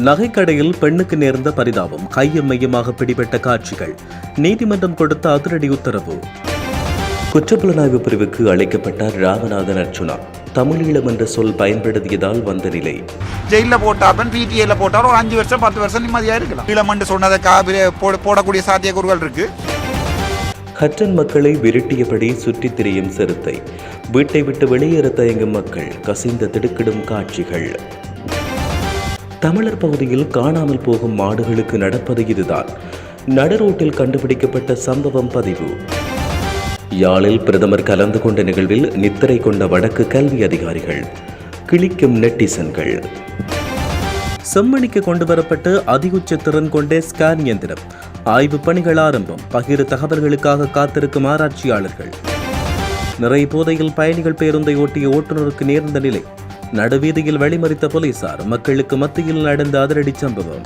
நகைக்கடையில் பெண்ணுக்கு நேர்ந்த பரிதாபம் கையும் மையமாக பிடிபட்ட காட்சிகள். நீதிமன்றம் கொடுத்த அதிரடி உத்தரவு. குற்றப்புலனாய்வு பிரிவுக்கு அழைக்கப்பட்டார் ராமநாதன் அர்ச்சுனா தமிழீழம் என்ற சொல் பயன்படுத்தியதால் வந்த நிலை. ஜெயிலில் போட்டாப்பன் பிடிஏல போட்டாலும் ஒரு அஞ்சு வருஷம் பத்து வருஷம் நிம்மதியாக இருக்கலாம். ஈழமண்டு சொன்னதுக்காக போட போடக்கூடிய சாத்தியக்கூறுகள் இருக்கு. ஹட்டன் மக்களை விரட்டியபடி சுற்றித் திரியும் சிறுத்தை வீட்டை விட்டு வெளியேற தயங்கும் மக்கள் கசிந்த திடுக்கிடும் காட்சிகள். தமிழர் பகுதியில் காணாமல் போகும் மாடுகளுக்கு நடப்பது இதுதான். நடுரோட்டில் கண்டுபிடிக்கப்பட்ட சம்பவம் பதிவு. யாழில் பிரதமர் கலந்து கொண்ட நிகழ்வில் நித்திரை கொண்ட வடக்கு கல்வி அதிகாரிகள். கிளிக்கும் நெட்டிசன்கள். செம்மணிக்கு கொண்டு வரப்பட்டு அதிகுச்ச திறன் கொண்ட ஸ்கேன் இயந்திரம். ஆய்வு பணிகள் ஆரம்பம். பகிரு தகவல்களுக்காக காத்திருக்கும் ஆராய்ச்சியாளர்கள். நிறைய போதையில் பயணிகள் பேருந்தை ஓட்டிய ஓட்டுநருக்கு நேர்ந்த நிலை. நடுவீதியில் வழிமறித்த போலீசார் மக்களுக்கு மத்தியில் நடந்த அதிரடி சம்பவம்.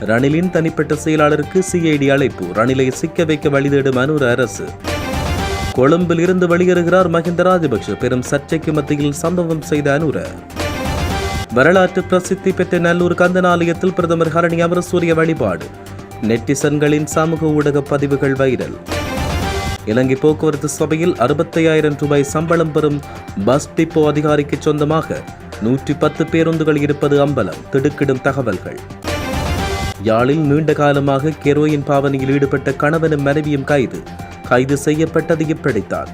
ரணிலின் தனிப்பட்ட செயலாளருக்கு சிஐடி அழைப்பு. ரணிலை சிக்க வைக்க வழிதேடும் அனூர் அரசு. கொழும்பில் இருந்து வெளியேறுகிறார் மஹிந்த ராஜபக்ஷ. பெரும் சர்ச்சைக்கு மத்தியில் சம்பவம் செய்த அனூர. வரலாற்று பிரசித்தி பெற்ற நல்லூர் கந்தனாலயத்தில் பிரதமர் ஹரணி அமரசூரிய வழிபாடு. நெட்டிசன்களின் சமூக ஊடக பதிவுகள் வைரல். இலங்கை போக்குவரத்து சபையில் அறுபத்தையாயிரம் ரூபாய் சம்பளம் பெறும் பஸ் டிப்போ அதிகாரிக்கு சொந்தமாக நூற்றி பத்து பேருந்துகள் இருப்பது அம்பலம். திடுக்கிடும் தகவல்கள். யாழில் நீண்ட காலமாக கெரோயின் பாவனையில் ஈடுபட்ட கணவனும் மனைவியும் கைது. கைது செய்யப்பட்டது இப்படித்தான்.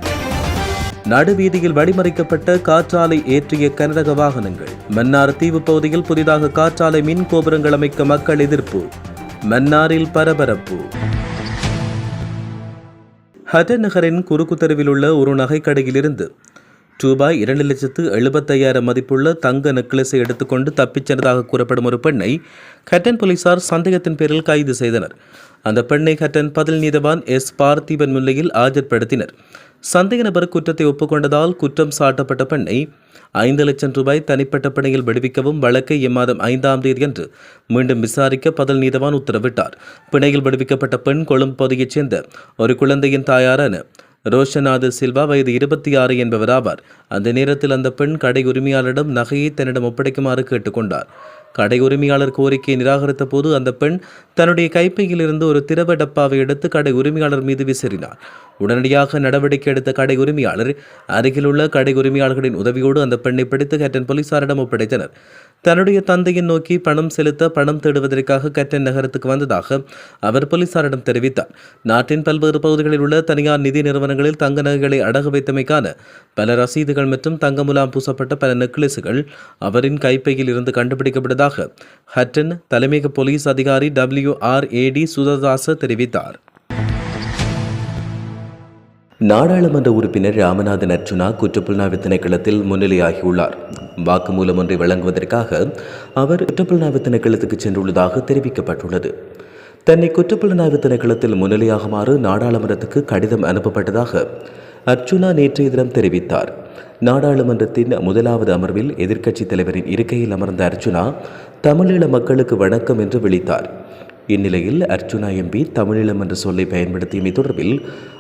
நடுவீதியில் வழிமறிக்கப்பட்ட காற்றாலை ஏற்றிய கனரக வாகனங்கள். மன்னார் தீவு பகுதியில் புதிதாக காற்றாலை மின் கோபுரங்கள் அமைக்க மக்கள் எதிர்ப்பு. மன்னாரில் பரபரப்பு. ஹட்டன் நகரின் குறுக்கு தெருவில் உள்ள ஒரு நகைக்கடையிலிருந்து ரூபாய் இரண்டு லட்சத்து எழுபத்தையாயிரம் மதிப்புள்ள தங்க நெக்லஸை எடுத்துக்கொண்டு தப்பிச் சென்றதாக கூறப்படும் ஒரு பெண்ணை ஹட்டன் போலீசார் சந்தேகத்தின் பேரில் கைது செய்தனர். அந்த பெண்ணை ஹட்டன் பதில் நீதவான் எஸ் பார்த்திபன் முன்னிலையில் ஆஜர்படுத்தினர். சந்தேக நபர் குற்றத்தை ஒப்புக்கொண்டதால் குற்றம் சாட்டப்பட்ட பெண்ணை ஐந்து லட்சம் ரூபாய் தனிப்பட்ட பிணையில் விடுவிக்கவும் வழக்கை இம்மாதம் ஐந்தாம் தேதியன்று மீண்டும் விசாரிக்க பதில் நீதவான் உத்தரவிட்டார். பிணையில் விடுவிக்கப்பட்ட பெண் கொழும்பு பகுதியைச் சேர்ந்த ஒரு குழந்தையின் தாயாரான ரோஷநாத சில்வா வயது இருபத்தி ஆறு என்பவர் ஆவார். அந்த நேரத்தில் அந்த பெண் கடை உரிமையாளரிடம் நகையை தன்னிடம் ஒப்படைக்குமாறு கேட்டுக்கொண்டார். கடை உரிமையாளர் கோரிக்கையை நிராகரித்த போது அந்த பெண் தன்னுடைய கைப்பையில் இருந்து ஒரு திரவ டப்பாவை எடுத்து கடை உரிமையாளர் மீது விசிறினார். உடனடியாக நடவடிக்கை எடுத்த கடை உரிமையாளர் அருகிலுள்ள கடை உரிமையாளர்களின் உதவியோடு அந்த பெண்ணை பிடித்து கேட்டன் போலீசாரிடம் ஒப்படைத்தனர். தன்னுடைய தந்தையின் நோக்கி பணம் செலுத்த பணம் தேடுவதற்காக கட்டன் நகரத்துக்கு வந்ததாக அவர் போலீசாரிடம் தெரிவித்தார். நாட்டின் பல்வேறு பகுதிகளில் உள்ள தனியார் நிதி நிறுவனங்களில் தங்க நகைகளை அடகு வைத்தமைக்கான பல ரசீதுகள் மற்றும் தங்க முலாம் பூசப்பட்ட பல நெக்லஸுகள் அவரின் கைப்பையில் இருந்து கண்டுபிடிக்கப்பட்டதாக ஹட்டன் தலைமையக போலீஸ் அதிகாரி டபிள்யூ ஆர் ஏடி சுததாச தெரிவித்தார். நாடாளுமன்ற உறுப்பினர் ராமநாதன் அர்ஜுனா குற்றப்புலனாய்வு திணைக்களத்தில் முன்னிலையாகியுள்ளார். வாக்குமூலம் ஒன்றை வழங்குவதற்காக அவர் குற்றப்புலனாய்வு திணைக்களத்துக்கு சென்றுள்ளதாக தெரிவிக்கப்பட்டுள்ளது. தன்னை குற்றப்புலனாய்வு திணைக்களத்தில் முன்னிலையாகுமாறு நாடாளுமன்றத்துக்கு கடிதம் அனுப்பப்பட்டதாக அர்ஜுனா நேற்றைய தினம் தெரிவித்தார். நாடாளுமன்றத்தின் முதலாவது அமர்வில் எதிர்க்கட்சித் தலைவரின் இருக்கையில் அமர்ந்த அர்ச்சுனா தமிழீழ மக்களுக்கு வணக்கம் என்று விழித்தார். இந்நிலையில் அர்ச்சுனா எம்பி தமிழீழம் என்ற சொல்லை பயன்படுத்தியமை தொடர்பில்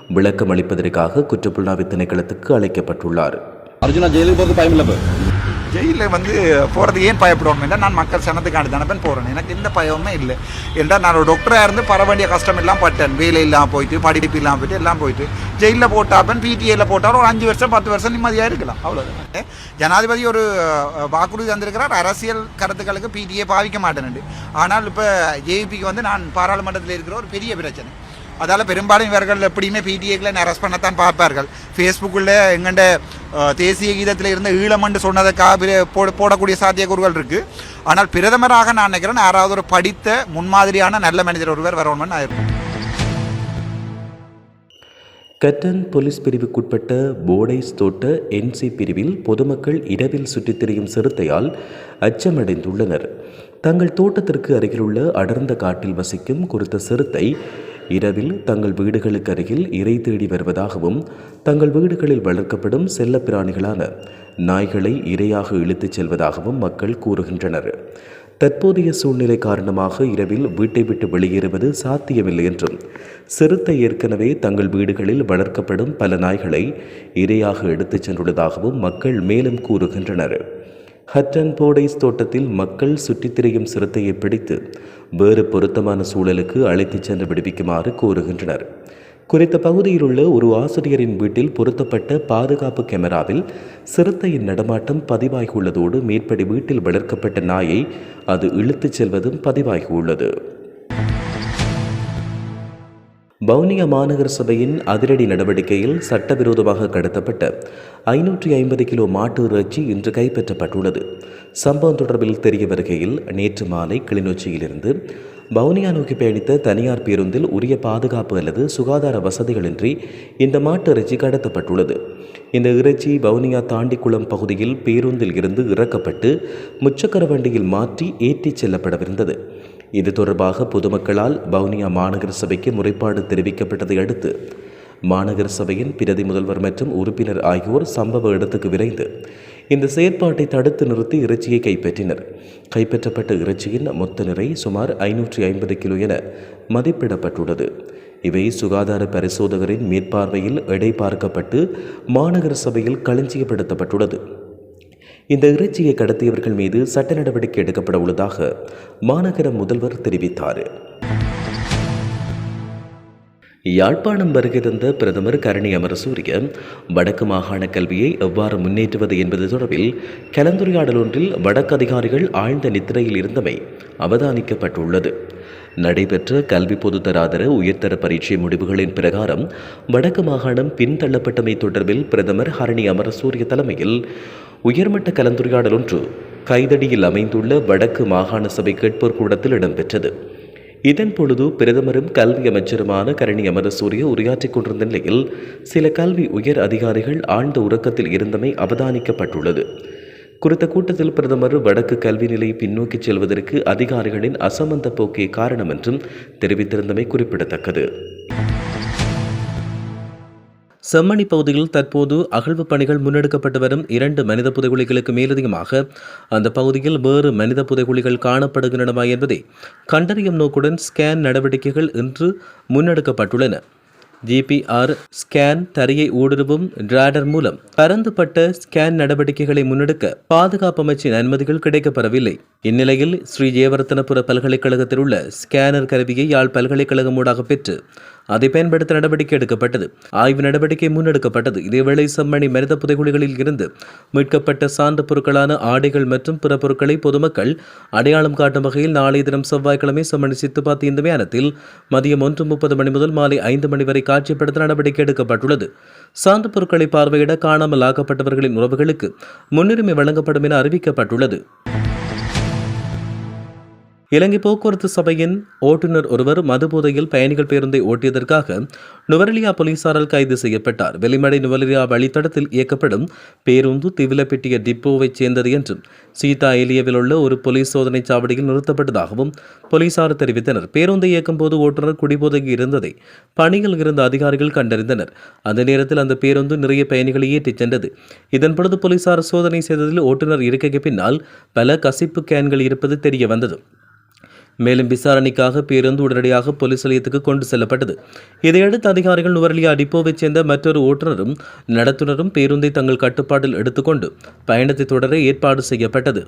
விளக்கம் அளிப்பதற்காக குற்றப்புலனாய்வு திணைக்களத்துக்கு அழைக்கப்பட்டுள்ளார். அர்ஜுனா ஜெயிலுக்கு போகிறது பயமில்லை ஜெயிலில் வந்து போகிறது ஏன் பயப்படணும் என்றால் நான் மக்கள் சனத்துக்காண்டி தானப்பன் போகிறேன் எனக்கு எந்த பயமுமே இல்லை. என்றால் நான் ஒரு டாக்டராக இருந்து பர வேண்டிய கஷ்டம் எல்லாம் பட்டேன். வேலை இல்லாமல் போயிட்டு படிப்பு இல்லாமல் போயிட்டு எல்லாம் போயிட்டு. ஜெயிலில் போட்டாப்பன் பிடிஏல போட்டாலும் ஒரு அஞ்சு வருஷம் பத்து வருஷம் நிம்மதியாக இருக்கலாம். அவ்வளோதான் ஜனாதிபதி ஒரு வாக்குறுதி தந்திருக்கிறார். அரசியல் கருத்துக்களுக்கு பிடிஏ பாவிக்க மாட்டேன்னு ஆனால் இப்போ ஜேபிக்கு வந்து நான் பாராளுமன்றத்தில் இருக்கிற ஒரு பெரிய பிரச்சனை. அதால் பெரும்பாலும் இவர்கள் எப்படியுமே பிடிஏக்களை அரெஸ்ட் பண்ணத்தான் பார்ப்பார்கள். ஃபேஸ்புக்கில் எங்கண்ட தேசிய கீதத்தில் இருந்த ஈழமண்டு சொன்னதுக்காக போட போடக்கூடிய சாத்தியக்கூறுகள் இருக்குது ஆனால் பிரதமராக நான் நினைக்கிறேன் யாராவது ஒரு படித்த முன்மாதிரியான நல்ல மனிதர் ஒருவர் வரணும்னு நான் இருக்கேன் கட்டன் போலீஸ் பிரிவுக்குட்பட்ட போடைஸ் தோட்ட என்சி பிரிவில் பொதுமக்கள் இரவில் சுற்றித் திரியும் சிறுத்தையால் அச்சமடைந்துள்ளனர். தங்கள் தோட்டத்திற்கு அருகிலுள்ள அடர்ந்த காட்டில் வசிக்கும் குறித்த சிறுத்தை இரவில் தங்கள் வீடுகளுக்கு அருகில் இறை தேடி வருவதாகவும் தங்கள் வீடுகளில் வளர்க்கப்படும் செல்லப்பிராணிகளான நாய்களை இரையாக இழுத்துச் செல்வதாகவும் மக்கள் கூறுகின்றனர். தற்போதைய சூழ்நிலை காரணமாக இரவில் வீட்டை விட்டு வெளியேறுவது சாத்தியமில்லை என்றும் சிறுத்தை ஏற்கனவே தங்கள் வீடுகளில் வளர்க்கப்படும் பல நாய்களை இரையாக எடுத்துச் சென்றுள்ளதாகவும் மக்கள் மேலும் கூறுகின்றனர். ஹட்டன் போடைஸ் தோட்டத்தில் மக்கள் சுற்றித் திரியும் சிறுத்தையை பிடித்து வேறு பொருத்தமான சூழலுக்கு அழைத்துச் சென்று விடுவிக்குமாறு கோருகின்றனர் குறித்த பகுதியில் உள்ள ஒரு ஆசிரியரின் வீட்டில் பொருத்தப்பட்ட பாதுகாப்பு கேமராவில் சிறுத்தையின் நடமாட்டம் பதிவாகியுள்ளதோடு மேற்படி வீட்டில் வளர்க்கப்பட்ட நாயை அது இழுத்துச் செல்வதும் பதிவாகியுள்ளது. வவுனியா மாநகர சபையின் அதிரடி நடவடிக்கையில் சட்டவிரோதமாக கடத்தப்பட்ட ஐநூற்றி ஐம்பது கிலோ மாட்டு இறைச்சி இன்று கைப்பற்றப்பட்டுள்ளது. சம்பவம் தொடர்பில் தெரிய வருகையில் நேற்று மாலை கிளிநொச்சியிலிருந்து வவுனியா நோக்கி பயணித்த தனியார் பேருந்தில் உரிய பாதுகாப்பு அல்லது சுகாதார வசதிகளின்றி இந்த மாட்டு இறைச்சி கடத்தப்பட்டுள்ளது. இந்த இறைச்சி வவுனியா தாண்டிக்குளம் பகுதியில் பேருந்தில் இருந்து இறக்கப்பட்டு முச்சக்கர வண்டியில் மாற்றி ஏற்றிச் செல்லப்படவிருந்தது. இது தொடர்பாக பொதுமக்களால் வவுனியா மாநகர சபைக்கு முறைப்பாடு தெரிவிக்கப்பட்டதை அடுத்து மாநகர சபையின் பிரதி முதல்வர் மற்றும் உறுப்பினர் ஆகியோர் சம்பவ இடத்துக்கு விரைந்து இந்த செயற்பாட்டை தடுத்து நிறுத்தி இறைச்சியை கைப்பற்றினர். கைப்பற்றப்பட்ட இறைச்சியின் மொத்த நிறை சுமார் ஐநூற்றி ஐம்பது கிலோ என மதிப்பிடப்பட்டுள்ளது. இவை சுகாதார பரிசோதகரின் மேற்பார்வையில் எடை பார்க்கப்பட்டு மாநகர சபையில் களஞ்சியப்படுத்தப்பட்டுள்ளது. இந்த இறைச்சியை கடத்தியவர்கள் மீது சட்ட நடவடிக்கை எடுக்கப்பட உள்ளதாக மாநகர முதல்வர் தெரிவித்தார். யாழ்ப்பாணம் வருகிறந்த பிரதமர் கரணி அமரசூரிய வடக்கு மாகாண கல்வியை எவ்வாறு முன்னேற்றுவது என்பது தொடர்பில் கலந்துரையாடல் ஒன்றில் வடக்கு அதிகாரிகள் ஆழ்ந்த நித்திரையில் இருந்தமை அவதானிக்கப்பட்டுள்ளது. நடைபெற்ற கல்வி பொதுத்தராதர உயர்தர பரீட்சை முடிவுகளின் பிரகாரம் வடக்கு மாகாணம் பின்தள்ளப்பட்டமை தொடர்பில் பிரதமர் ஹரணி அமரசூரிய தலைமையில் உயர்மட்ட கலந்துரையாடல் ஒன்று கைதடியில் அமைந்துள்ள வடக்கு மாகாண சபை கேட்போர் கூடத்தில் இடம்பெற்றது. இதன் பொழுது பிரதமரும் கல்வி அமைச்சருமான கரணி அமரசூரிய உரையாற்றிக் கொண்டிருந்த நிலையில் சில கல்வி உயர் அதிகாரிகள் ஆழ்ந்த உறக்கத்தில் இருந்தமை அவதானிக்கப்பட்டுள்ளது. குறித்த கூட்டத்தில் பிரதமர் வடக்கு கல்வி நிலையை பின்னோக்கி செல்வதற்கு அதிகாரிகளின் அசமந்த போக்கே காரணம் என்றும் தெரிவித்திருந்தமை குறிப்பிடத்தக்கது. செம்மணி பகுதியில் தற்போது அகழ்வு பணிகள் முன்னெடுக்கப்பட்டு வரும் இரண்டு மனித புதைகுழிகளுக்கு மேலதிகமாக. அந்த பகுதியில் வேறு மனித புதைகுழிகள் காணப்படுகின்றனவா என்பதை கண்டறியும் நோக்குடன் ஸ்கேன் நடவடிக்கைகள் இன்று முன்னெடுக்கப்பட்டுள்ளன. ஜிபிஆர் ஸ்கேன் தரையை ஊடுருவும் டிராடர் மூலம் பரந்துபட்ட ஸ்கேன் நடவடிக்கைகளை முன்னெடுக்க பாதுகாப்பு அமைச்சின் அனுமதிகள் கிடைக்கப்பெறவில்லை. இந்நிலையில் ஸ்ரீ ஜெயவர்த்தனபுர பல்கலைக்கழகத்தில் உள்ள ஸ்கேனர் கருவியை யாழ் பல்கலைக்கழகம் ஊடாக பெற்று அதை பயன்படுத்த நடவடிக்கை எடுக்கப்பட்டது. ஆய்வு நடவடிக்கை முன்னெடுக்கப்பட்டது. இதேவேளை செம்மணி மனித புதைகுழிகளில் இருந்து மீட்கப்பட்ட சான்று பொருட்களான ஆடைகள் மற்றும் பிற பொருட்களை பொதுமக்கள் அடையாளம் காட்டும் வகையில் நாளைய தினம் செவ்வாய்க்கிழமை செம்மணி சித்துப்பாத்தி இந்த மயானத்தில் மதியம் ஒன்று முப்பது மணி முதல் மாலை ஐந்து மணி வரை காட்சிப்படுத்த நடவடிக்கை எடுக்கப்பட்டுள்ளது. சான்று பொருட்களை பார்வையிட காணாமல் ஆக்கப்பட்டவர்களின் உறவுகளுக்கு முன்னுரிமை வழங்கப்படும் என அறிவிக்கப்பட்டுள்ளது. இலங்கை போக்குவரத்து சபையின் ஓட்டுநர் ஒருவர் மதுபோதையில் பயணிகள் பேருந்தை ஓட்டியதற்காக நுவரெலியா போலீசாரால் கைது செய்யப்பட்டார். வெளிமடை நுவரெலியா வழித்தடத்தில் இயக்கப்படும் பேருந்து திவிலப்பெட்டிய டிப்போவைச் சேர்ந்தது என்றும் சீதா ஏலியாவில் உள்ள ஒரு போலீஸ் சோதனை சாவடியில் நிறுத்தப்பட்டதாகவும் போலீசார் தெரிவித்தனர். பேருந்தை இயக்கும் போது ஓட்டுநர் குடிபோதைக்கு இருந்ததை பணியில் இருந்த அதிகாரிகள் கண்டறிந்தனர். அந்த நேரத்தில் அந்த பேருந்து நிறைய பயணிகளை ஏற்றிச் சென்றது. இதன்பொழுது போலீசார் சோதனை செய்ததில் ஓட்டுநர் இருக்கைக்கு பின்னால் பல கசிப்பு கேன்கள் இருப்பது தெரிய வந்தது. மேலும் விசாரணைக்காக பேருந்து உடனடியாக போலீஸ் நிலையத்துக்கு கொண்டு செல்லப்பட்டது. இதையடுத்து அதிகாரிகள் நுவரலியா டிப்போவைச் சேர்ந்த மற்றொரு ஓட்டுநரும் நடத்துனரும் பேருந்தை தங்கள் கட்டுப்பாட்டில் எடுத்துக்கொண்டு பயணத்தை தொடர ஏற்பாடு செய்யப்பட்டது.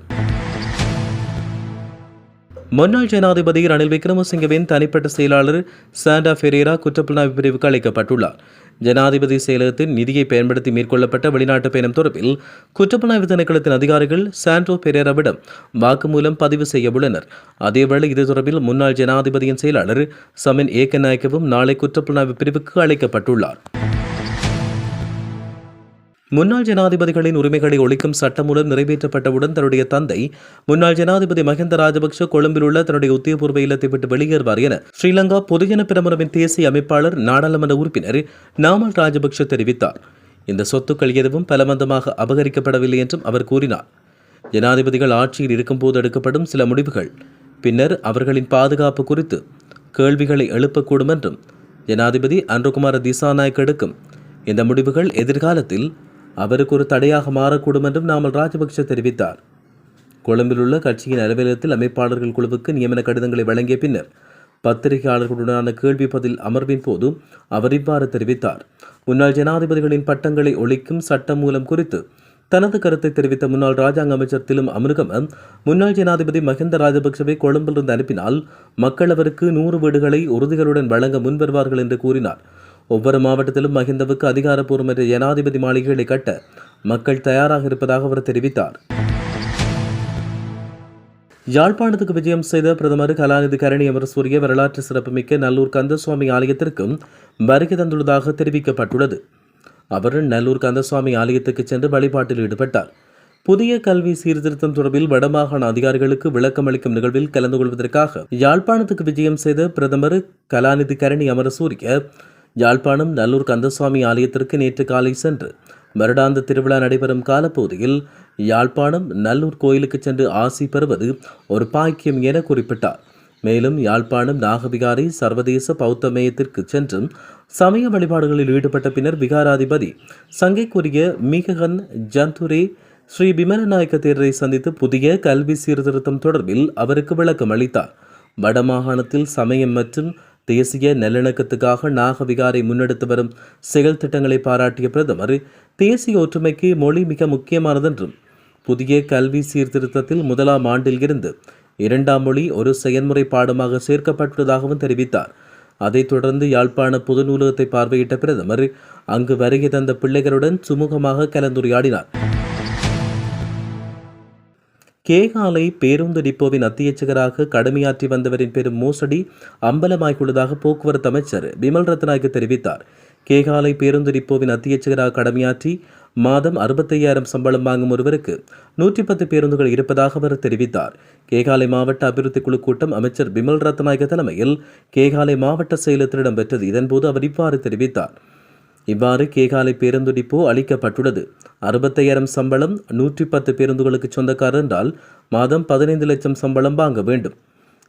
முன்னாள் ஜனாதிபதி ரணில் விக்ரமசிங்கவின் தனிப்பட்ட செயலாளர் சாண்டா ஃபெரேரா குற்றப்புலனாய்வு பிரிவுக்கு அழைக்கப்பட்டுள்ளார். ஜனாதிபதி செயலகத்தின் நிதியை பயன்படுத்தி மேற்கொள்ளப்பட்ட வெளிநாட்டு பயணம் தொடர்பில் குற்றப்புலனாய்வு திணைக்களத்தின் அதிகாரிகள் சாண்டோ பெரேராவிடம் வாக்குமூலம் பதிவு செய்ய உள்ளனர் அதேவேளை இது தொடர்பில் முன்னாள் ஜனாதிபதியின் செயலாளர் சமின் ஏக்கநாயக்கவும் நாளை குற்றப்புலனாய்வு பிரிவுக்கு அழைக்கப்பட்டுள்ளார். முன்னாள் ஜனாதிபதிகளின் உரிமைகளை ஒழிக்கும் சட்டமூலம் நிறைவேற்றப்பட்டவுடன் தன்னுடைய தந்தை முன்னாள் ஜனாதிபதி மஹிந்த ராஜபக்ஷ கொழும்பில் உள்ள தன்னுடைய உத்தியபூர்வ இல்லத்தை விட்டு வெளியேறுவார் என ஸ்ரீலங்கா பொதுஜன பிரமுறவின் தேசிய அமைப்பாளர் நாடாளுமன்ற உறுப்பினர் நாமல் ராஜபக்ஷ தெரிவித்தார். இந்த சொத்துக்கள் எதுவும் பலவந்தமாக அபகரிக்கப்படவில்லை என்றும் அவர் கூறினார். ஜனாதிபதிகள் ஆட்சியில் இருக்கும்போது எடுக்கப்படும் சில முடிவுகள் பின்னர் அவர்களின் பாதுகாப்பு குறித்து கேள்விகளை எழுப்பக்கூடும் என்றும் ஜனாதிபதி அன்ருகுமார திசாநாயக் எடுக்கும் இந்த முடிவுகள் எதிர்காலத்தில் அவருக்கு ஒரு தடையாக மாறக்கூடும் என்றும் நாமல் ராஜபக்ஷ தெரிவித்தார். கொழும்பில் உள்ள கட்சியின் அலுவலகத்தில் அமைப்பாளர்கள் குழுவுக்கு நியமன கடிதங்களை வழங்கிய பின்னர் பத்திரிகையாளர்களுடனான கேள்வி பதில் அமர்வின் போது அவர் இவ்வாறு தெரிவித்தார். முன்னாள் ஜனாதிபதிகளின் பட்டங்களை ஒழிக்கும் சட்டம் மூலம் குறித்து தனது கருத்தை தெரிவித்த முன்னாள் ராஜாங்க அமைச்சர் திலும் அமுனுகம முன்னாள் ஜனாதிபதி மஹிந்த ராஜபக்சவை கொழும்பிலிருந்து அனுப்பினால் மக்கள் அவருக்கு நூறு வீடுகளை உறுதிகளுடன் வழங்க முன்வருவார்கள் என்று கூறினார். ஒவ்வொரு மாவட்டத்திலும் மஹிந்தவுக்கு அதிகாரப்பூர்வமற்ற ஜனாதிபதி மாளிகைகளை கட்ட மக்கள் தயாராக இருப்பதாக அவர் தெரிவித்தார். யாழ்ப்பாணத்துக்கு விஜயம் செய்த பிரதமர் கலாநிதி கரணி அமரசூரிய வரலாற்று சிறப்புமிக்க நல்லூர் கந்தசுவாமி ஆலயத்திற்கும் வருகை தந்துள்ளதாக தெரிவிக்கப்பட்டுள்ளது. அவர் நல்லூர் கந்தசுவாமி ஆலயத்துக்கு சென்று வழிபாட்டில் ஈடுபட்டார். புதிய கல்வி சீர்திருத்தம் தொடர்பில் வடமாகாண அதிகாரிகளுக்கு விளக்கம் அளிக்கும் நிகழ்வில் கலந்து கொள்வதற்காக யாழ்ப்பாணத்துக்கு விஜயம் செய்த பிரதமர் கலாநிதி கரணி அமரசூரிய யாழ்ப்பாணம் நல்லூர் கந்தசுவாமி ஆலயத்திற்கு நேற்று காலை சென்று வருடாந்த திருவிழா நடைபெறும் காலப்பகுதியில் யாழ்ப்பாணம் நல்லூர் கோயிலுக்கு சென்று ஆசி பெறுவது ஒரு பாக்கியம் என குறிப்பிட்டார். மேலும் யாழ்ப்பாணம் நாகவிகாரி சர்வதேச பௌத்த மேயத்திற்கு சென்றும் சமய வழிபாடுகளில் ஈடுபட்ட பின்னர் விகாராதிபதி சங்கைக்குரிய மிககன் ஜந்துரே ஸ்ரீ விமலநாயக்க தேரரை சந்தித்து புதிய கல்வி சீர்திருத்தம் தொடர்பில் அவருக்கு விளக்கம் அளித்தார். வடமாகாணத்தில் சமயம் மற்றும் தேசிய நல்லிணக்கத்துக்காக நாகவிகாரை முன்னெடுத்து வரும் செயல் திட்டங்களை பாராட்டிய பிரதமர் தேசிய ஒற்றுமைக்கு மொழி மிக முக்கியமானதென்றும் புதிய கல்வி சீர்திருத்தத்தில் முதலாம் ஆண்டில் இருந்து இரண்டாம் மொழி ஒரு செயன்முறை பாடமாக சேர்க்கப்பட்டுள்ளதாகவும் தெரிவித்தார். அதைத் தொடர்ந்து யாழ்ப்பாண பொது நூலகத்தை பார்வையிட்ட பிரதமர் அங்கு வருகை தந்த பிள்ளைகளுடன் சுமூகமாக கலந்துரையாடினார். கேகாலை பேருந்து டிப்போவின் அத்தியட்சகராக கடமையாற்றி வந்தவரின் பெரும் மோசடி அம்பலமாகியுள்ளதாக போக்குவரத்து அமைச்சர் பிமல் ரத்நாயக்க தெரிவித்தார். கேகாலை பேருந்து டிப்போவின் அத்தியட்சகராக கடமையாற்றி மாதம் அறுபத்தையாயிரம் சம்பளம் வாங்கும் ஒருவருக்கு நூற்றி பத்து பேருந்துகள் இருப்பதாக அவர் தெரிவித்தார். கேகாலை மாவட்ட அபிவிருத்தி குழு கூட்டம் அமைச்சர் பிமல் ரத்நாயக தலைமையில் கேகாலை மாவட்ட செயலத்திடம் இடம்பெற்றது இதன்போது அவர் இவ்வாறு தெரிவித்தார். இவ்வாறு கேகாலை பேருந்து டிப்போ அளிக்கப்பட்டுள்ளது. அறுபத்தையாயிரம் சம்பளம் நூற்றி பத்து பேருந்துகளுக்கு சொந்தக்காரர் என்றால் மாதம் பதினைந்து லட்சம் சம்பளம் வாங்க வேண்டும்.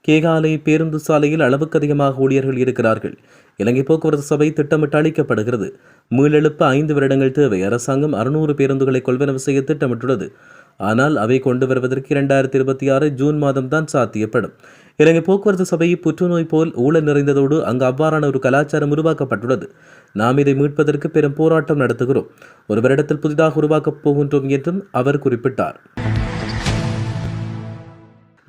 கேகாலை பேருந்து சாலையில் அளவுக்கு அதிகமாக ஊழியர்கள் இருக்கிறார்கள். இலங்கை போக்குவரத்து சபை திட்டமிட்டு அளிக்கப்படுகிறது. மீளெழுப்ப ஐந்து வருடங்கள் தேவை. அரசாங்கம் அறுநூறு பேருந்துகளை கொள்வனவு செய்ய திட்டமிட்டுள்ளது. ஆனால் அவை கொண்டு வருவதற்கு இரண்டாயிரத்தி இருபத்தி ஆறு ஜூன் மாதம் தான் சாத்தியப்படும். இலங்கை போக்குவரத்து சபையை புற்றுநோய் போல் ஊழல் நிறைந்ததோடு அங்கு அவ்வாறான ஒரு கலாச்சாரம் உருவாக்கப்பட்டுள்ளது. நாம் இதை மீட்பதற்கு பெரும் போராட்டம் நடத்துகிறோம். ஒரு வருடத்தில் புதிதாக உருவாக்கப் போகின்றோம் என்றும் அவர் குறிப்பிட்டார்.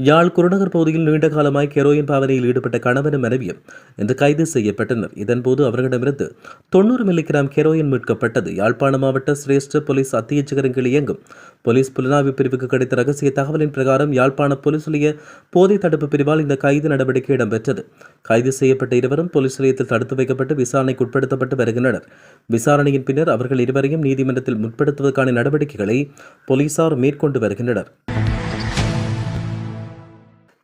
யாழ் குருநகர் பகுதியில் நீண்ட காலமாய் கெரோயின் பாவனையில் ஈடுபட்ட கணவனும் மனைவியும் இன்று கைது செய்யப்பட்டனர். இதன்போது அவர்களிடமிருந்து தொண்ணூறு மில்லிகிராம் கெரோயின் மீட்கப்பட்டது. யாழ்ப்பாண மாவட்ட சிரேஷ்ட போலீஸ் அத்தியட்சகரின் இயங்கும். போலீஸ் புலனாய்வு பிரிவுக்கு கிடைத்த ரகசிய தகவலின் பிரகாரம் யாழ்ப்பாண போலீஸ் நிலைய போதை தடுப்பு பிரிவால் இந்த கைது நடவடிக்கை இடம்பெற்றது. கைது செய்யப்பட்ட இருவரும் போலீஸ் நிலையத்தில் தடுத்து வைக்கப்பட்டு விசாரணைக்கு உட்படுத்தப்பட்டு வருகின்றனர். விசாரணையின் பின்னர் அவர்கள் இருவரையும் நீதிமன்றத்தில் முற்படுத்துவதற்கான நடவடிக்கைகளை போலீசார் மேற்கொண்டு வருகின்றனர்.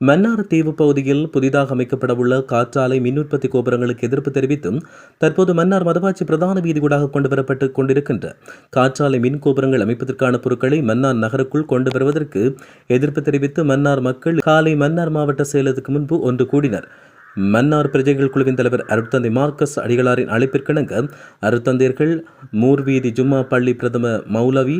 மன்னார் தீவு பகுதியில் புதிதாக அமைக்கப்படவுள்ள காற்றாலை மின் உற்பத்தி கோபுரங்களுக்கு எதிர்ப்பு தெரிவித்தும் தற்போது மன்னார் மதவாச்சி பிரதான வீதிகூடாக கொண்டு வரப்பட்டு கொண்டிருக்கின்ற காற்றாலை மின் கோபுரங்கள் அமைப்பதற்கான பொருட்களை மன்னார் நகருக்குள் கொண்டு வருவதற்கு எதிர்ப்பு தெரிவித்து மன்னார் மக்கள் காலை மன்னார் மாவட்ட செயலத்துக்கு முன்பு ஒன்று கூடினர். மன்னார் பிரஜைகள் குழுவின் தலைவர் அருட்தந்தை மார்க்கஸ் அடிகளாரின் அழைப்பிற்கிணங்க அருட்தந்தையர்கள் மூர்வீதி ஜும்மா பள்ளி பிரதம மௌலவி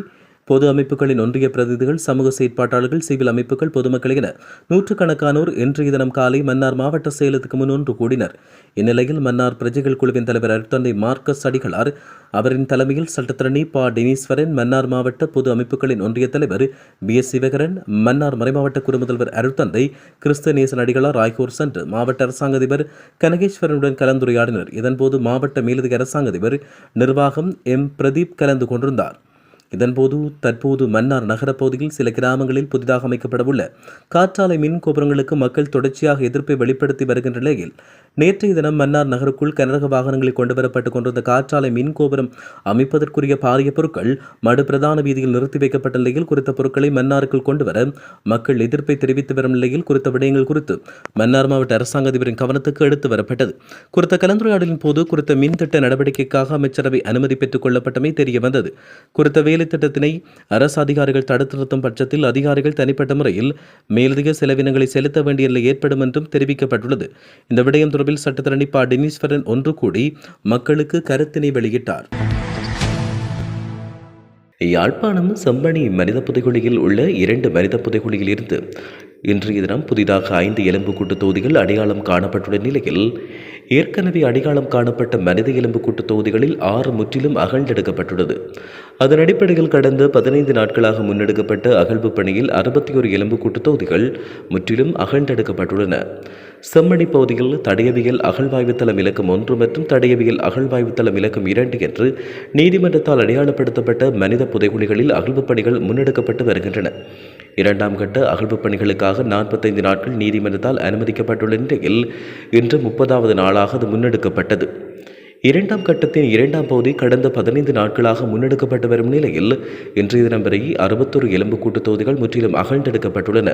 பொது அமைப்புகளின் ஒன்றிய பிரதிநிதிகள் சமூக செயற்பாட்டாளர்கள் சிவில் அமைப்புகள் பொதுமக்கள் என நூற்றுக்கணக்கானோர் இன்றைய தினம் காலை மன்னார் மாவட்ட செயலத்துக்கு முன் ஒன்று கூடினர். இந்நிலையில் மன்னார் பிரஜைகள் குழுவின் தலைவர் அருத்தந்தை மார்க்கஸ் அடிகளார் அவரின் தலைமையில் சட்டத்திரணி பா. டினீஸ்வரன் மன்னார் மாவட்ட பொது அமைப்புகளின் ஒன்றிய தலைவர் பி. எஸ். சிவகரன் மன்னார் மறைமாவட்ட குறுமுதல்வர் அருள்தந்தை கிறிஸ்து நேசன் அடிகளார் ஆகியோர் சென்று மாவட்ட அரசாங்க அதிபர் கனகேஸ்வரனுடன் கலந்துரையாடினர். இதன்போது மாவட்ட மேலதிக அரசாங்க அதிபர் நிர்வாகம் எம். பிரதீப் கலந்து கொண்டிருந்தார். இதன்போது தற்போது மன்னார் நகரப் பகுதியில் சில கிராமங்களில் புதிதாக அமைக்கப்படவுள்ள காற்றாலை மின் கோபுரங்களுக்கு மக்கள் தொடர்ச்சியாக எதிர்ப்பை வெளிப்படுத்தி வருகின்ற நிலையில் நேற்றைய தினம் மன்னார் நகருக்குள் கனரக வாகனங்களில் கொண்டுவரப்பட்டுக் கொண்டிருந்த காற்றாலை மின் கோபுரம் அமைப்பதற்குரிய பாரிய பொருட்கள் மடு பிரதான வீதியில் நிறுத்தி வைக்கப்பட்ட நிலையில் குறித்த பொருட்களை மன்னாருக்குள் கொண்டுவர மக்கள் எதிர்ப்பை தெரிவித்து வரும் நிலையில் குறித்த விடயங்கள் குறித்து மன்னார் மாவட்ட அரசாங்க அதிபரின் கவனத்துக்கு எடுத்து வரப்பட்டது. குறித்த கலந்துரையாடலின் போது குறித்த மின் திட்ட நடவடிக்கைக்காக அமைச்சரவை அனுமதி பெற்றுக் கொள்ளப்பட்டமை தெரிய வந்தது. குறித்த வேலை திட்டத்தினை அரசு அதிகாரிகள் தடுத்து நிறுத்தும் பட்சத்தில் அதிகாரிகள் தனிப்பட்ட முறையில் மேலதிக செலவினங்களை செலுத்த வேண்டிய நிலை ஏற்படும் என்றும் தெரிவிக்கப்பட்டுள்ளது. இந்த விடயம் சார்பில் சட்டத்தரணி ப டெனீஸ்வரன் ஒன்று கூடி மக்களுக்கு கருத்தினை வெளியிட்டார். யாழ்ப்பாணம் செம்பனி மனித புதைகுழியில் உள்ள இரண்டு மனித புதைகுழியில் இருந்து இன்றைய தினம் புதிதாக ஐந்து எலும்புக்கூட்டு தொகுதிகள் அடையாளம் காணப்பட்டுள்ள நிலையில் ஏற்கனவே அடையாளம் காணப்பட்ட மனித எலும்புக்கூட்டு தொகுதிகளில் ஆறு முற்றிலும் அகழ்ந்தெடுக்கப்பட்டுள்ளது. அதன் அடிப்படையில் கடந்த பதினைந்து நாட்களாக முன்னெடுக்கப்பட்ட அகழ்வு பணியில் அறுபத்தி ஒரு எலும்புக்கூட்டு தொகுதிகள் முற்றிலும் அகழ்ந்தெடுக்கப்பட்டுள்ளன. செம்மணி பகுதியில் தடையவியல் அகழ்வாய்வு தளம் இலக்கம் ஒன்று மற்றும் தடையவியல் அகழ்வாய்வு தளம் இலக்கம் இரண்டு என்று நீதிமன்றத்தால் அடையாளப்படுத்தப்பட்ட மனித புதைகுழிகளில் அகழ்வு பணிகள் முன்னெடுக்கப்பட்டு வருகின்றன. இரண்டாம் கட்ட அகழ்வு பணிகளுக்காக நாற்பத்தைந்து நாட்கள் நீதிமன்றத்தால் அனுமதிக்கப்பட்டுள்ள நிலையில் இன்று முப்பதாவது நாளாக அது முன்னெடுக்கப்பட்டது. இரண்டாம் கட்டத்தின் இரண்டாம் பகுதி கடந்த பதினைந்து நாட்களாக முன்னெடுக்கப்பட்டு வரும் நிலையில் இன்றைய தினம் வரை அறுபத்தொரு எலும்புக்கூட்டு தொகுதிகள் முற்றிலும் அகழ்ந்தெடுக்கப்பட்டுள்ளன.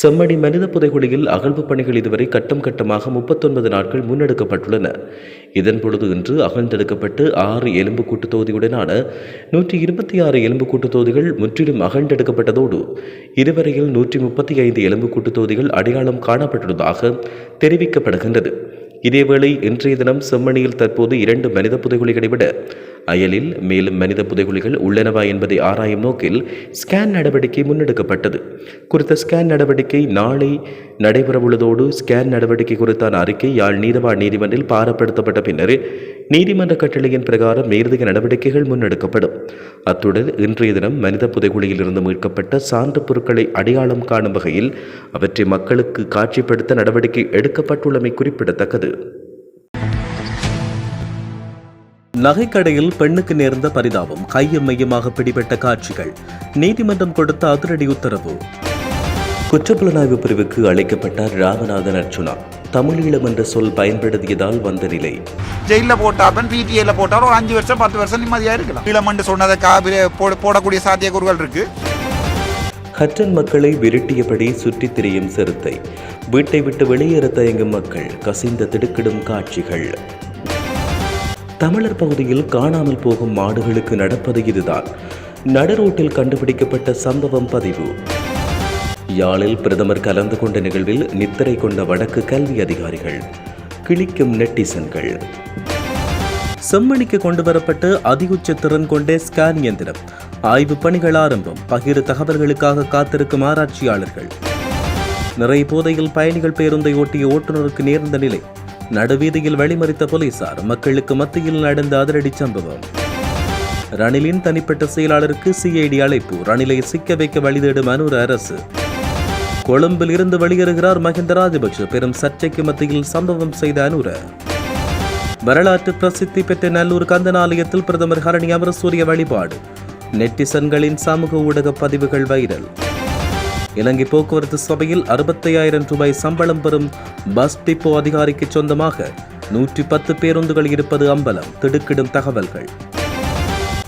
செம்மணி மனித புதைகுழியில் அகழ்வு பணிகள் இதுவரை கட்டம் கட்டமாக முப்பத்தொன்பது நாட்கள் முன்னெடுக்கப்பட்டுள்ளன. இதன் பொழுது இன்று அகழ்ந்தெடுக்கப்பட்டு ஆறு எலும்புக்கூட்டு தொகுதியுடனான நூற்றி இருபத்தி ஆறு எலும்புக்கூட்டு தொகுதிகள் முற்றிலும் அகழ்ந்தெடுக்கப்பட்டதோடு இதுவரையில் நூற்றி முப்பத்தி ஐந்து எலும்புக்கூட்டு தொகுதிகள் அடையாளம் காணப்பட்டுள்ளதாக தெரிவிக்கப்படுகின்றது. இதேவேளை இன்றைய தினம் செம்மணியில் தற்போது இரண்டு மனித புதைகுழிகளை விட அயலில் மேலும் மனித புதைகுழிகள் உள்ளனவா என்பதை ஆராயும் நோக்கில் ஸ்கேன் நடவடிக்கை முன்னெடுக்கப்பட்டது. குறித்த ஸ்கேன் நடவடிக்கை நாளை நடைபெறவுள்ளதோடு ஸ்கேன் நடவடிக்கை குறித்தான அறிக்கை யாழ் நீதவா நீதிமன்றில் பாரப்படுத்தப்பட்ட பின்னர் நீதிமன்ற கட்டளையின் பிரகாரம் மேலதிக நடவடிக்கைகள் முன்னெடுக்கப்படும். அத்துடன் இன்றைய தினம் மனித புதைகுழியில் இருந்து மீட்கப்பட்ட சான்று பொருட்களை அடையாளம் காணும் வகையில் அவற்றை மக்களுக்கு காட்சிப்படுத்த நடவடிக்கை எடுக்கப்பட்டுள்ளமை குறிப்பிடத்தக்கது. நகைக்கடையில் பெண்ணுக்கு நேர்ந்த பரிதாபம் கையும் மையமாக பிடிபட்ட காட்சிகள். நீதிமன்றம் கொடுத்த அதிரடி உத்தரவு. குற்றப்புலனாய்வு பிரிவுக்கு அழைக்கப்பட்டார் ராமநாதன் அர்ச்சுனா தமிழீழம் என்ற சொல் பயன்படுத்தியதால் வந்த நிலை. ஜெயிலில் போட்டாப்பன் பிடிஏல போட்டால் ஒரு அஞ்சு வருஷம் பத்து வருஷம் நிம்மதியாக இருக்கலாம். ஈழமண்டு சொன்னதை போடக்கூடிய சாத்தியக்கூறுகள் இருக்கு. ஹட்டன் மக்களை விரட்டியபடி சுற்றித் திரியும் சிறுத்தை வீட்டை விட்டு வெளியேற தயங்கும் மக்கள் கசிந்த திடுக்கிடும் காட்சிகள். தமிழர் பகுதியில் காணாமல் போகும் மாடுகளுக்கு நடப்பது இதுதான். நடுரோட்டில் கண்டுபிடிக்கப்பட்ட சம்பவம் பதிவு. யாழில் பிரதமர் கலந்து கொண்ட நிகழ்வில் நித்திரை கொண்ட வடக்கு கல்வி அதிகாரிகள். கிழிக்கும் நெட்டிசன்கள். செம்மணிக்கு கொண்டு வரப்பட்டு அதிகுச்ச திறன் கொண்ட ஸ்கேன் இயந்திரம். ஆய்வு பணிகள் ஆரம்பம். பகிர் தகவல்களுக்காக காத்திருக்கும் ஆராய்ச்சியாளர்கள். நிறைய போதையில் பயணிகள் பேருந்தை ஓட்டிய ஓட்டுநருக்கு நேர்ந்த நிலை. நடுவீதியில் வழிமறித்த போலீசார் மக்களுக்கு மத்தியில் நடந்த அதிரடி சம்பவம். ரணிலின் தனிப்பட்ட செயலாளருக்கு சிஐடி அழைப்பு. ரணிலை சிக்க வைக்க வழிதேடும் அனூர் அரசு. கொழும்பில் இருந்து வெளியேறுகிறார் மஹிந்த ராஜபக்ஷ. பெரும் சர்ச்சைக்கு மத்தியில் சம்பவம் செய்த அனூர. வரலாற்று பிரசித்தி பெற்ற நல்லூர் கந்தனாலயத்தில் பிரதமர் ஹரணி அமரசூரிய வழிபாடு. நெட்டிசன்களின் சமூக ஊடக பதிவுகள் வைரல். இலங்கை போக்குவரத்து சபையில் அறுபத்தையாயிரம் ரூபாய் சம்பளம் பெறும் பஸ் டிப்போ அதிகாரிக்கு சொந்தமாக நூற்றி பத்து பேருந்துகள் இருப்பது அம்பலம். திடுக்கிடும் தகவல்கள்.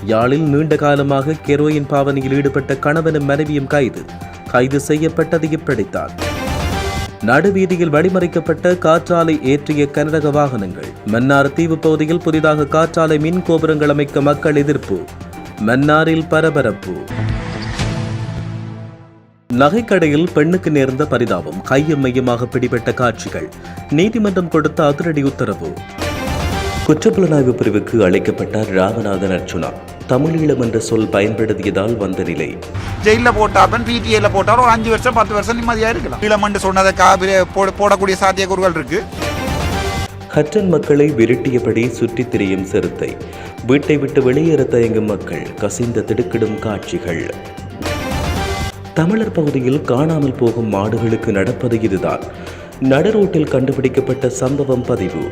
யாழில் நீண்ட காலமாக கெரோயின் பாவனையில் ஈடுபட்ட கணவனும் மனைவியும் கைது. கைது செய்யப்பட்டது இப்படித்தான். நடுவீதியில் வழிமறைக்கப்பட்ட காற்றாலை ஏற்றிய கனரக வாகனங்கள். மன்னார் தீவு பகுதியில் புதிதாக காற்றாலை மின் கோபுரங்கள் அமைக்க மக்கள் எதிர்ப்பு. மன்னாரில் பரபரப்பு. நகைக்கடையில் பெண்ணுக்கு நேர்ந்த பரிதாபம் கையும் மையமாக பிடிபட்ட காட்சிகள். நீதிமன்றம் கொடுத்த அதிரடி உத்தரவு. குற்றப்புலனாய்வு பிரிவுக்கு அழைக்கப்பட்டார் ராமநாதன் அர்ச்சுனா தமிழீழம் என்ற சொல் பயன்படுத்தியதால் வந்த நிலை. ஜெயிலில் போட்டாப்பன் பிடிஏல போட்டால் ஒரு அஞ்சு வருஷம் பத்து வருஷம் நிம்மதியாக இருக்கலாம். ஈழமண்டு சொன்னதை காபி போட போடக்கூடிய சாத்தியக்கூறுகள் இருக்கு. ஹட்டன் மக்களை விரட்டியபடி சுற்றித் திரியும் சிறுத்தை வீட்டை விட்டு வெளியேற தயங்கும் மக்கள் கசிந்த திடுக்கிடும் காட்சிகள். தமிழர் பகுதியில் காணாமல் போகும் மாடுகளுக்கு நடப்பது இதுதான். நடுரோட்டில் கண்டுபிடிக்கப்பட்ட சம்பவம் பதிவு.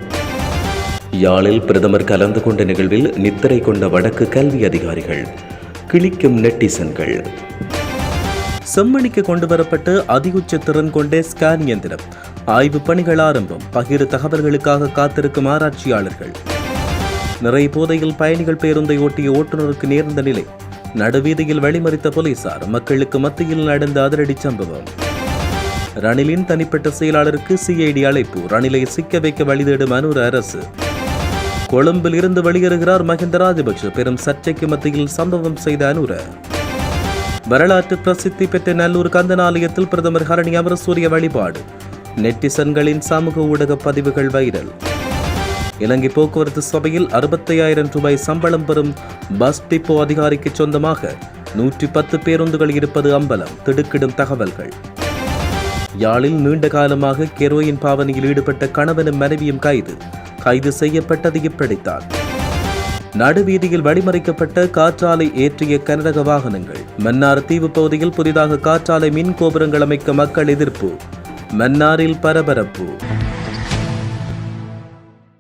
யாழில் பிரதமர் கலந்து கொண்ட நிகழ்வில் நித்திரை கொண்ட வடக்கு கல்வி அதிகாரிகள். கிழிக்கும் நெட்டிசன்கள். செம்மணிக்கு கொண்டு வரப்பட்டு அதிகுச்ச திறன் கொண்ட ஸ்கேன் இயந்திரம். ஆய்வு பணிகள் ஆரம்பம். பகிர் தகவல்களுக்காக காத்திருக்கும் ஆராய்ச்சியாளர்கள். நிறைய போதையில் பயணிகள் பேருந்தை ஓட்டிய ஓட்டுநருக்கு நேர்ந்த நிலை. நடுவீதியில் வழிமறித்த போலீசார் மக்களுக்கு மத்தியில் நடந்த அதிரடி சம்பவம். ரணிலின் தனிப்பட்ட செயலாளருக்கு சிஐடி அழைப்பு. ரணிலை சிக்க வைக்க வழிதேடும் அனூர் அரசு. கொழும்பில் இருந்து வெளியேறுகிறார் மஹிந்த ராஜபக்ஷ. பெரும் சர்ச்சைக்கு மத்தியில் சம்பவம் செய்த அனுர. வரலாற்று பிரசித்தி பெற்ற நல்லூர் கந்தனாலயத்தில் பிரதமர் ஹரணி அமரசூரிய வழிபாடு. நெட்டிசன்களின் சமூக ஊடக பதிவுகள் வைரல். இலங்கை போக்குவரத்து சபையில் அறுபத்தையாயிரம் ரூபாய் சம்பளம் பெறும் பஸ் டிப்போ அதிகாரிக்கு சொந்தமாக நூற்றி பத்து பேருந்துகள் இருப்பது அம்பலம். திடுக்கிடும் தகவல்கள். யாழில் நீண்ட காலமாக கெரோயின் பாவனையில் ஈடுபட்ட கணவனும் மனைவியும் கைது. கைது செய்யப்பட்டது இப்படித்தான். நடுவீதியில் வழிமறைக்கப்பட்ட காற்றாலை ஏற்றிய கனரக வாகனங்கள். மன்னார் தீவு பகுதியில் புதிதாக காற்றாலை மின் கோபுரங்கள் அமைக்க மக்கள் எதிர்ப்பு. மன்னாரில் பரபரப்பு.